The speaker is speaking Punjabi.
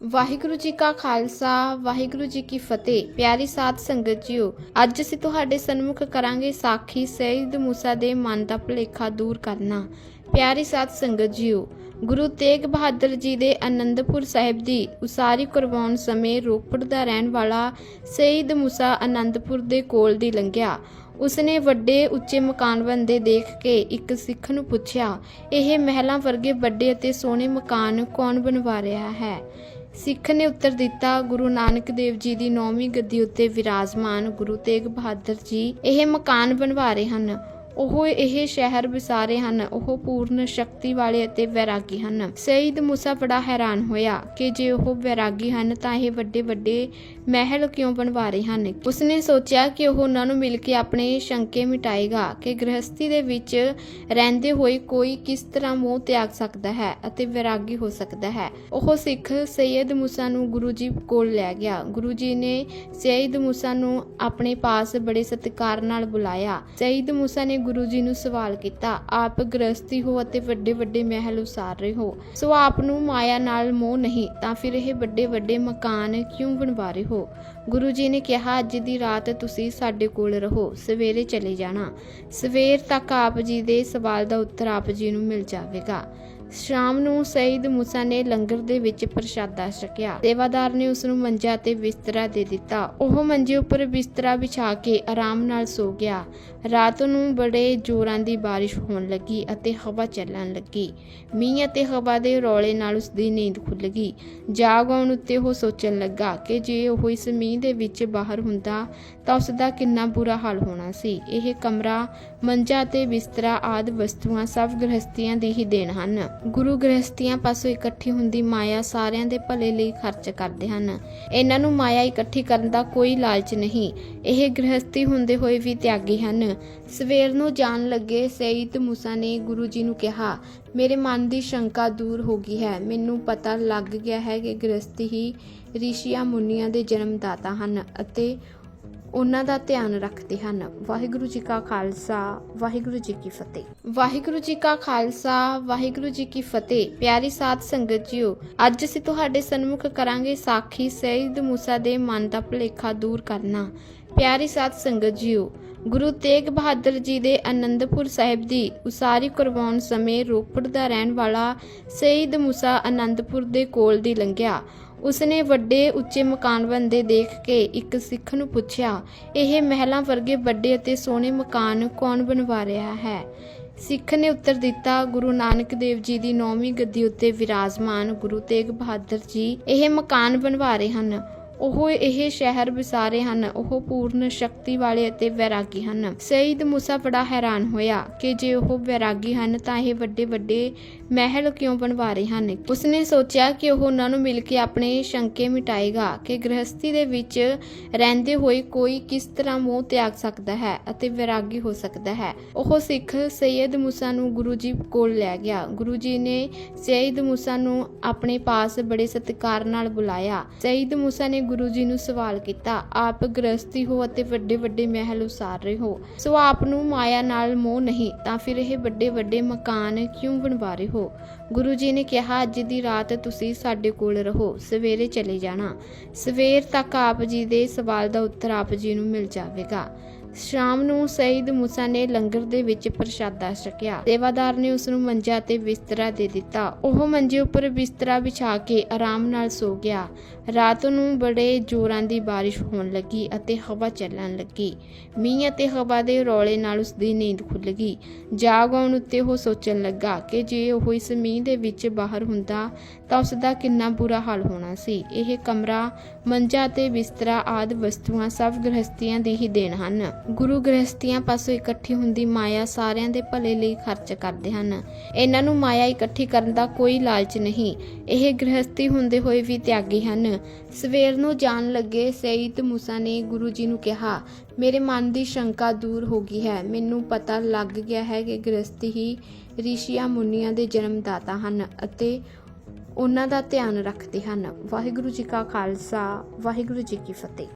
ਵਾਹਿਗੁਰੂ ਜੀ ਕਾ ਖਾਲਸਾ, ਵਾਹਿਗੁਰੂ ਜੀ ਕੀ ਫਤਿਹ। ਪਿਆਰੀ ਸਾਧ ਸੰਗਤ ਜੀਓ, ਅੱਜ ਅਸੀਂ ਤੁਹਾਡੇ ਸਨਮੁਖ ਕਰਾਂਗੇ ਸਾਖੀ ਸੈਦ ਮੂਸਾ ਦੇ ਮਨ ਦਾ ਭੁਲੇਖਾ ਦੂਰ ਕਰਨਾ। ਪਿਆਰੀ ਸਾਧ ਸੰਗਤ ਜੀਓ, ਗੁਰੂ ਤੇਗ ਬਹਾਦਰ ਜੀ ਦੇ ਆਨੰਦਪੁਰ ਸਾਹਿਬ ਦੀ ਉਸਾਰੀ ਕਰਵਾਉਣ ਸਮੇਂ ਰੋਪੜ ਦਾ ਰਹਿਣ ਵਾਲਾ ਸੈਦ ਮੂਸਾ ਆਨੰਦਪੁਰ ਦੇ ਕੋਲ ਦੀ ਲੰਘਿਆ। ਉਸਨੇ ਵੱਡੇ ਉੱਚੇ ਮਕਾਨ ਬੰਦੇ ਦੇਖ ਕੇ ਇੱਕ ਸਿੱਖ ਨੂੰ ਪੁੱਛਿਆ, ਇਹ ਮਹਿਲਾਂ ਵਰਗੇ ਵੱਡੇ ਅਤੇ ਸੋਹਣੇ ਮਕਾਨ ਕੌਣ ਬਣਵਾ ਰਿਹਾ ਹੈ? ਸਿੱਖ ਨੇ ਉੱਤਰ ਦਿੱਤਾ, ਗੁਰੂ ਨਾਨਕ ਦੇਵ ਜੀ ਦੀ ਨੌਵੀਂ ਗੱਦੀ ਉੱਤੇ ਵਿਰਾਜਮਾਨ ਗੁਰੂ ਤੇਗ ਬਹਾਦਰ ਜੀ ਇਹ ਮਕਾਨ ਬਣਵਾ ਰਹੇ ਹਨ। ਉਹ ਇਹ ਸ਼ਹਿਰ ਵਿਸਾਰੇ ਹਨ। ਉਹ ਪੂਰਨ ਸ਼ਕਤੀ ਵਾਲੇ ਅਤੇ ਵੈਰਾਗੀ ਹਨ। ਸਈਦ ਮੂਸਾ ਬੜਾ ਹੈਰਾਨ ਹੋਇਆ ਕਿ ਜੇ ਉਹ ਵੈਰਾਗੀ ਹਨ ਤਾਂ ਇਹ ਵੱਡੇ ਵੱਡੇ ਮਹਿਲ ਕਿਉਂ ਬਣਵਾ ਰਹੇ ਹਨ? ਉਸਨੇ ਸੋਚਿਆ ਕਿ ਉਹ ਉਹਨਾਂ ਨੂੰ ਮਿਲ ਕੇ ਆਪਣੇ ਸ਼ੰਕੇ ਮਿਟਾਏਗਾ ਕਿ ਗ੍ਰਹਸਥੀ ਦੇ ਵਿੱਚ ਰਹਿੰਦੇ ਹੋਏ ਕੋਈ ਕਿਸ ਤਰ੍ਹਾਂ ਮੋਹ ਤਿਆਗ ਸਕਦਾ ਹੈ ਅਤੇ ਵੈਰਾਗੀ ਹੋ ਸਕਦਾ ਹੈ। ਉਹ ਸਿੱਖ ਸੈਯਦ ਮੂਸਾ ਨੂੰ ਗੁਰੂ ਜੀ ਕੋਲ ਲੈ ਗਿਆ। ਗੁਰੂ ਜੀ ਨੇ ਸੈਯਦ ਮੂਸਾ ਨੂੰ ਆਪਣੇ ਪਾਸ ਬੜੇ ਸਤਿਕਾਰ ਨਾਲ ਬੁਲਾਇਆ। ਸੈਯਦ ਮੂਸਾ ਨੇ ਗੁਰੂ ਜੀ ਨੂੰ ਸਵਾਲ ਕੀਤਾ, ਆਪ ਗ੍ਰਸਤੀ ਹੋ ਅਤੇ ਵੱਡੇ ਵੱਡੇ ਮਹਿਲ ਉਸਾਰ ਰਹੇ ਹੋ, ਸੋ ਆਪ ਨੂੰ ਮਾਇਆ ਨਾਲ ਮੋਹ ਨਹੀਂ, ਤਾਂ ਫਿਰ ਇਹ ਵੱਡੇ ਵੱਡੇ ਮਕਾਨ ਕਿਉਂ ਬਣਵਾ ਰਹੇ ਹੋ? ਗੁਰੂ ਜੀ ਨੇ ਕਿਹਾ, ਅੱਜ ਦੀ ਰਾਤ ਤੁਸੀਂ ਸਾਡੇ ਕੋਲ ਰਹੋ, ਸਵੇਰੇ ਚਲੇ ਜਾਣਾ। ਸਵੇਰ ਤੱਕ ਆਪ ਜੀ ਦੇ ਸਵਾਲ ਦਾ ਉੱਤਰ ਆਪ ਜੀ ਨੂੰ ਮਿਲ ਜਾਵੇਗਾ। ਸ਼ਾਮ ਨੂੰ ਸਈਦ ਮੂਸਾ ਨੇ ਲੰਗਰ ਦੇ ਵਿੱਚ ਪ੍ਰਸ਼ਾਦਾ ਛਕਿਆ। ਸੇਵਾਦਾਰ ਨੇ ਉਸ ਨੂੰ ਮੰਜਾ ਤੇ ਬਿਸਤਰਾ ਦੇ ਦਿੱਤਾ। ਉਹ ਮੰਜੇ ਉੱਪਰ ਬਿਸਤਰਾ ਵਿਛਾ ਕੇ ਆਰਾਮ ਨਾਲ ਸੋ ਗਿਆ। ਰਾਤ ਨੂੰ ਬੜੇ ਜ਼ੋਰਾਂ ਦੀ ਬਾਰਿਸ਼ ਹੋਣ ਲੱਗੀ ਅਤੇ ਹਵਾ ਚੱਲਣ ਲੱਗੀ। ਮੀਂਹ ਅਤੇ ਹਵਾ ਦੇ ਰੌਲੇ ਨਾਲ ਉਸ ਦੀ ਨੀਂਦ ਖੁੱਲ ਗਈ। ਜਾਗ ਆਉਣ ਉੱਤੇ ਉਹ ਸੋਚਣ ਲੱਗਾ ਕਿ ਜੇ ਉਹ ਇਸ ਮੀਂਹ ਦੇ ਵਿੱਚ ਬਾਹਰ ਹੁੰਦਾ ਤਾਂ ਉਸ ਦਾ ਕਿੰਨਾ ਬੁਰਾ ਹਾਲ ਹੋਣਾ ਸੀ। ਇਹ ਕਮਰਾ, ਮੰਜਾ ਤੇ ਬਿਸਤਰਾ ਆਦ ਵਸਤੂਆਂ ਸਭ ਗ੍ਰਹਸਤੀਆਂ ਦੀ ਹੀ ਦੇਣ ਹਨ। ਗੁਰੂ ਗ੍ਰਹਸਤੀਆਂ ਪਾਸੋਂ ਇਕੱਠੀ ਹੁੰਦੀ ਮਾਇਆ ਸਾਰਿਆਂ ਦੇ ਭਲੇ ਲਈ ਖਰਚ ਕਰਦੇ ਹਨ। ਇਹਨਾਂ ਨੂੰ ਮਾਇਆ ਇਕੱਠੀ ਕਰਨ ਦਾ ਕੋਈ ਲਾਲਚ ਨਹੀਂ। ਇਹ ਗ੍ਰਹਸਤੀ ਹੁੰਦੇ ਹੋਏ ਵੀ ਤਿਆਗੀ ਹਨ। ਸਵੇਰ ਨੂੰ ਜਾਣ ਲੱਗੇ ਸਈਦ ਮੂਸਾ ਨੇ ਗੁਰੂ ਜੀ ਨੂੰ ਕਿਹਾ, ਮੇਰੇ ਮਨ ਦੀ ਸ਼ੰਕਾ ਦੂਰ ਹੋ ਗਈ ਹੈ। ਮੈਨੂੰ ਪਤਾ ਲੱਗ ਗਿਆ ਹੈ ਕਿ ਗ੍ਰਹਸਤੀ ਹੀ ਰਿਸ਼ੀਆਂ ਮੁਨੀਆਂ ਦੇ ਜਨਮਦਾਤਾ ਹਨ ਅਤੇ ਉਹਨਾਂ ਦਾ ਧਿਆਨ ਰੱਖਦੇ ਹਨ। ਵਾਹਿਗੁਰੂ ਜੀ ਕਾ ਖਾਲਸਾ, ਵਾਹਿਗੁਰੂ ਜੀ ਕੀ ਫਤਿਹ। ਵਾਹਿਗੁਰੂ ਜੀ ਕਾ ਖਾਲਸਾ, ਵਾਹਿਗੁਰੂ ਜੀ ਕੀ ਫਤਿਹ। ਪਿਆਰੀ ਸਾਧ ਸੰਗਤ ਜੀਓ, ਅੱਜ ਅਸੀਂ ਤੁਹਾਡੇ ਸਨਮੁਖ ਕਰਾਂਗੇ ਸਾਖੀ ਸੈਦ ਮੂਸਾ ਦੇ ਮਨ ਦਾ ਭੁਲੇਖਾ ਦੂਰ ਕਰਨਾ। ਪਿਆਰੀ ਸਾਧ ਸੰਗਤ ਜੀਓ, ਗੁਰੂ ਤੇਗ ਬਹਾਦਰ ਜੀ ਦੇ ਆਨੰਦਪੁਰ ਸਾਹਿਬ ਦੀ ਉਸਾਰੀ ਕਰਵਾਉਣ ਸਮੇਂ ਰੋਪੜ ਦਾ ਰਹਿਣ ਵਾਲਾ ਸਈਦ ਮੂਸਾ ਆਨੰਦਪੁਰ ਦੇ ਕੋਲ ਦੀ ਲੰਘਿਆ। ਉਸਨੇ ਵੱਡੇ ਉੱਚੇ ਮਕਾਨ ਬੰਦੇ ਦੇਖ ਕੇ ਇੱਕ ਸਿੱਖ ਨੂੰ ਪੁੱਛਿਆ, ਇਹ ਮਹਿਲਾਂ ਵਰਗੇ ਵੱਡੇ ਅਤੇ ਸੋਹਣੇ ਮਕਾਨ ਕੌਣ ਬਣਵਾ ਰਿਹਾ ਹੈ? ਸਿੱਖ ਨੇ ਉੱਤਰ ਦਿੱਤਾ, ਗੁਰੂ ਨਾਨਕ ਦੇਵ ਜੀ ਦੀ ਨੌਵੀਂ ਗੱਦੀ ਉੱਤੇ ਵਿਰਾਜਮਾਨ ਗੁਰੂ ਤੇਗ ਬਹਾਦਰ ਜੀ ਇਹ ਮਕਾਨ ਬਣਵਾ ਰਹੇ ਹਨ। ਉਹ ਇਹ ਸ਼ਹਿਰ ਵਿਸਾਰੇ ਹਨ। ਉਹ ਪੂਰਨ ਸ਼ਕਤੀ ਵਾਲੇ ਅਤੇ ਵੈਰਾਗੀ ਹਨ। ਸਈਦ ਮੂਸਾ ਬੜਾ ਹੈਰਾਨ ਹੋਇਆ ਕਿ ਜੇ ਉਹ ਵੈਰਾਗੀ ਹਨ ਤਾਂ ਇਹ ਵੱਡੇ ਵੱਡੇ ਮਹਿਲ ਕਿਉਂ ਬਣਵਾ ਰਹੇ ਹਨ? ਉਸਨੇ ਸੋਚਿਆ ਕਿ ਉਹ ਉਹਨਾਂ ਨੂੰ ਮਿਲ ਕੇ ਆਪਣੇ ਸ਼ੰਕੇ ਮਿਟਾਏਗਾ ਕਿ ਗ੍ਰਹਸਤੀ ਦੇ ਵਿੱਚ ਰਹਿੰਦੇ ਹੋਏ ਕੋਈ ਕਿਸ ਤਰ੍ਹਾਂ ਮੋਹ ਤਿਆਗ ਸਕਦਾ ਹੈ ਅਤੇ ਵੈਰਾਗੀ ਹੋ ਸਕਦਾ ਹੈ। ਉਹ ਸਿੱਖ ਸੈਦ ਮੂਸਾ ਨੂੰ ਗੁਰੂ ਜੀ ਕੋਲ ਲੈ ਗਿਆ। ਗੁਰੂ ਜੀ ਨੇ ਸੈਯਦ ਮੂਸਾ ਨੂੰ ਆਪਣੇ ਪਾਸ ਬੜੇ ਸਤਿਕਾਰ ਨਾਲ ਬੁਲਾਇਆ। ਸੈਯਦ ਮੂਸਾ ਨੇ ਗੁਰੂ ਜੀ ਨੂੰ ਸਵਾਲ ਕੀਤਾ, ਆਪ ਗ੍ਰਸਤੀ ਹੋ ਅਤੇ ਵੱਡੇ ਵੱਡੇ ਮਹਿਲ ਉਸਾਰ ਰਹੇ ਹੋ, ਸੋ ਆਪ ਨੂੰ ਮਾਇਆ ਨਾਲ ਮੋਹ ਨਹੀਂ, ਤਾਂ ਫਿਰ ਇਹ ਵੱਡੇ ਵੱਡੇ ਮਕਾਨ ਕਿਉਂ ਬਣਵਾ ਰਹੇ ਹੋ? ਗੁਰੂ ਜੀ ਨੇ ਕਿਹਾ, ਅੱਜ ਦੀ ਰਾਤ ਤੁਸੀਂ ਸਾਡੇ ਕੋਲ ਰਹੋ, ਸਵੇਰੇ ਚਲੇ ਜਾਣਾ। ਸਵੇਰ ਤੱਕ ਆਪ ਜੀ ਦੇ ਸਵਾਲ ਦਾ ਉੱਤਰ ਆਪ ਜੀ ਨੂੰ ਮਿਲ ਜਾਵੇਗਾ। ਸ਼ਾਮ ਨੂੰ ਸਈਦ ਮੂਸਾ ਨੇ ਲੰਗਰ ਦੇ ਵਿੱਚ ਪ੍ਰਸ਼ਾਦਾ ਛਕਿਆ। ਸੇਵਾਦਾਰ ਨੇ ਉਸ ਨੂੰ ਮੰਜਾ ਤੇ ਬਿਸਤਰਾ ਦੇ ਦਿੱਤਾ। ਉਹ ਮੰਜੇ ਉੱਪਰ ਬਿਸਤਰਾ ਵਿਛਾ ਕੇ ਆਰਾਮ ਨਾਲ ਸੋ ਗਿਆ। ਰਾਤ ਨੂੰ ਬੜੇ ਜ਼ੋਰਾਂ ਦੀ ਬਾਰਿਸ਼ ਹੋਣ ਲੱਗੀ ਅਤੇ ਹਵਾ ਚੱਲਣ ਲੱਗੀ। ਮੀਂਹ ਅਤੇ ਹਵਾ ਦੇ ਰੌਲੇ ਨਾਲ ਉਸ ਦੀ ਨੀਂਦ ਖੁੱਲ ਗਈ। ਜਾਗ ਆਉਣ ਉੱਤੇ ਉਹ ਸੋਚਣ ਲੱਗਾ ਕਿ ਜੇ ਉਹ ਇਸ ਮੀਂਹ ਦੇ ਵਿੱਚ ਬਾਹਰ ਹੁੰਦਾ ਤਾਂ ਉਸ ਦਾ ਕਿੰਨਾ ਬੁਰਾ ਹਾਲ ਹੋਣਾ ਸੀ। ਇਹ ਕਮਰਾ, ਮੰਜਾ ਤੇ ਬਿਸਤਰਾ ਆਦ ਵਸਤੂਆਂ ਸਭ ਗ੍ਰਹਸਤੀਆਂ ਦੀ ਹੀ ਦੇਣ ਹਨ। ਗੁਰੂ ਗ੍ਰਹਸਤੀਆਂ ਪਾਸੋਂ ਇਕੱਠੀ ਹੁੰਦੀ ਮਾਇਆ ਸਾਰਿਆਂ ਦੇ ਭਲੇ ਲਈ ਖਰਚ ਕਰਦੇ ਹਨ। ਇਹਨਾਂ ਨੂੰ ਮਾਇਆ ਇਕੱਠੀ ਕਰਨ ਦਾ ਕੋਈ ਲਾਲਚ ਨਹੀਂ। ਇਹ ਗ੍ਰਹਸਤੀ ਹੁੰਦੇ ਹੋਏ ਵੀ ਤਿਆਗੀ ਹਨ। ਸਵੇਰ ਨੂੰ ਜਾਣ ਲੱਗੇ ਸਈਦ ਮੂਸਾ ਨੇ ਗੁਰੂ ਜੀ ਨੂੰ ਕਿਹਾ, ਮੇਰੇ ਮਨ ਦੀ ਸ਼ੰਕਾ ਦੂਰ ਹੋ ਗਈ ਹੈ। ਮੈਨੂੰ ਪਤਾ ਲੱਗ ਗਿਆ ਹੈ ਕਿ ਗ੍ਰਹਸਤੀ ਹੀ ਰਿਸ਼ੀਆਂ ਮੁਨੀਆਂ ਦੇ ਜਨਮਦਾਤਾ ਹਨ ਅਤੇ ਉਹਨਾਂ ਦਾ ਧਿਆਨ ਰੱਖਦੇ ਹਨ। ਵਾਹਿਗੁਰੂ ਜੀ ਕਾ ਖਾਲਸਾ, ਵਾਹਿਗੁਰੂ ਜੀ ਕੀ ਫਤਿਹ।